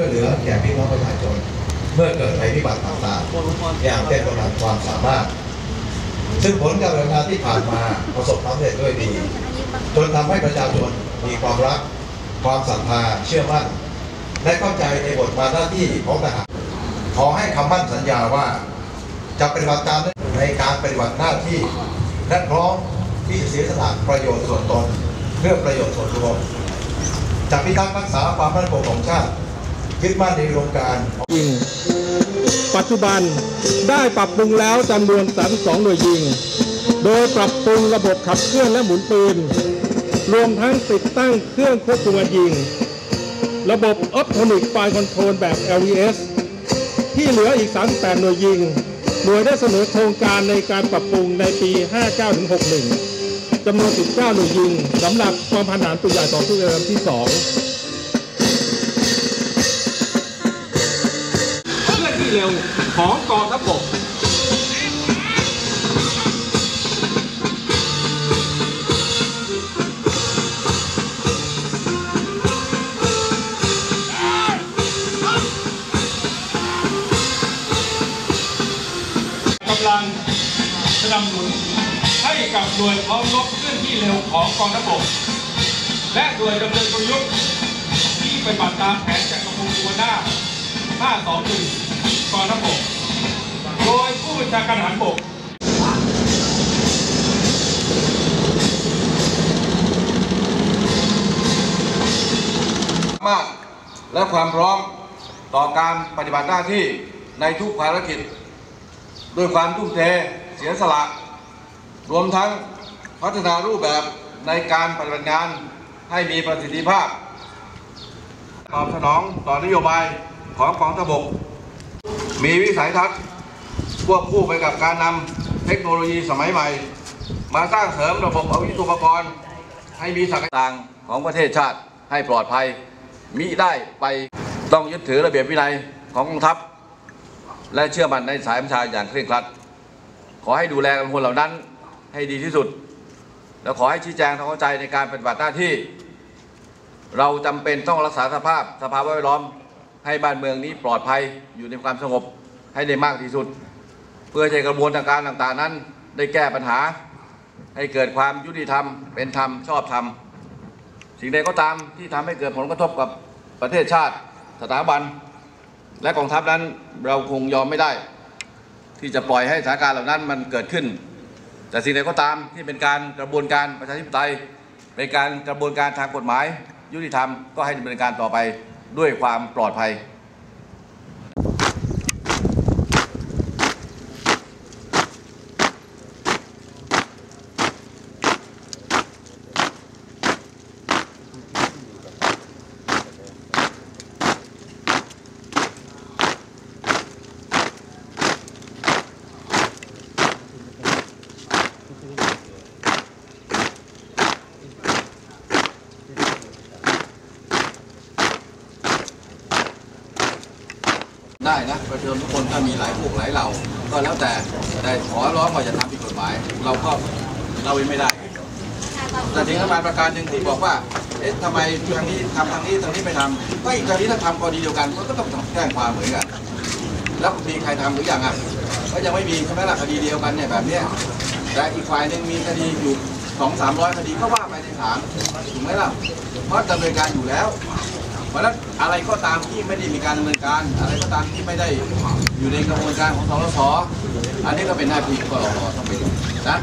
ช่วยเหลือแก่พี่น้องประชาชนเมื่อเกิดภัยพิบัติต่างๆอย่างเต็มกำลังความสามารถ ซึ่งผลการดำเนินงานที่ผ่านมาประสบความสำเร็จด้วยดี จนทำให้ประชาชนมีความรัก ความศรัทธาเชื่อมั่น และเข้าใจในบทบาทหน้าที่ของทหารขอให้คำมั่นสัญญาว่า จะปฏิบัติตามในการปฏิบัติหน้าที่และพร้อมที่จะเสียสละประโยชน์ส่วนตนเพื่อประโยชน์ส่วนรวมจะพิทักษ์รักษาความมั่นคงของชาติ ยึดมั่นในอุดมการยิง ปัจจุบันได้ปรับปรุงแล้วจำนวน 32 หน่วยยิง โดยปรับปรุงระบบขับเคลื่อนและหมุนปืน รวมทั้งติดตั้งเครื่องควบคุมการยิง ระบบออโตนิกไฟคอนโทรลแบบ LVS ที่เหลืออีก 38 หน่วยยิง หน่วยได้เสนอโครงการในการปรับปรุงในปี 59-61จำนวน 19 หน่วยยิงสำหรับกองพันทหารปืนใหญ่ต่อสู้เรือลำที่ 2 ที่เร็วของกองทัพบกกำลังสนับสนุนให้กับหน่วยพร้อมรบเคลื่อนที่เร็วของกองทัพบกและหน่วยดำเนินกลยุทธ์ที่ปฏิบัติตามแผนจากกรมหัวหน้า521 กองทัพบก โดยผู้บัญชาการทหารบกมากและความพร้อมต่อการปฏิบัติหน้าที่ในทุกภารกิจด้วยความทุ่มเทเสียสละ รวมทั้งพัฒนารูปแบบในการปฏิบัติงานให้มีประสิทธิภาพ ตอบสนองต่อนโยบายของกองทัพบก มีวิสัยทัศน์ควบคู่ไปกับการนำเทคโนโลยีสมัยใหม่ มาสร้างเสริมระบบอาวุธอุปกรณ์ ให้มีศักยภาพต่างของประเทศชาติให้ปลอดภัย มิได้ไปต้องยึดถือระเบียบวินัยของกองทัพ และเชื่อมั่นในสายบัญชาอย่างเคร่งครัด ขอให้ดูแลกำลังเหล่านั้นให้ดีที่สุด และขอให้ชี้แจงทางเข้าใจในการปฏิบัติหน้าที่ เราจำเป็นต้องรักษาสภาพสภาพแวดล้อม ให้บ้านเมืองนี้ปลอดภัยอยู่ในความสงบให้ได้มากที่สุด เพื่อให้กระบวนการต่างๆนั้น ได้แก้ปัญหา ให้เกิดความยุติธรรม เป็นธรรมชอบธรรม สิ่งใดก็ตามที่ทำให้เกิดผลกระทบกับประเทศชาติ สถาบัน และกองทัพนั้นเราคงยอมไม่ได้ ที่จะปล่อยให้สถานการณ์เหล่านั้นมันเกิดขึ้น แต่สิ่งใดก็ตามที่เป็นการกระบวนการประชาธิปไตยเป็นการกระบวนการทางกฎหมาย ยุติธรรมก็ให้ดำเนินการต่อไป ด้วยความปลอดภัย ได้นะประชาชนทุกคนก็มีหลายพวกหลายเหล่าก็แล้วแต่แต่ขอร้องว่าจะทำผิดกฎหมาย เราก็เราเว้นไม่ได้ แต่ถึงประมาณประการหนึ่งที่บอกว่าเอ๊ะทำไมทางนี้ทำทางนี้ทางนี้ไม่ทำก็อีกทางนี้ถ้าทำกรณีเดียวกันก็ต้องแจ้งความเหมือนกันแล้วมีใครทำหรือยังอะก็ยังไม่มีใช่ไหมล่ะคดีเดียวกันเนี่ยแบบเนี้ยแต่อีกฝ่ายหนึ่งมีคดีอยู่สองสามร้อยคดีก็ว่าไปในศาลถูกไหมล่ะเพราะดำเนินการอยู่แล้ว เพราะฉะนั้นอะไรก็ตามที่ไม่ได้มีการดำเนินการ อะไรก็ตามที่ไม่ได้อยู่ในกระบวนการของสรสอันนี้ก็เป็นหน้าที่ของกรตต้องไปดูนะ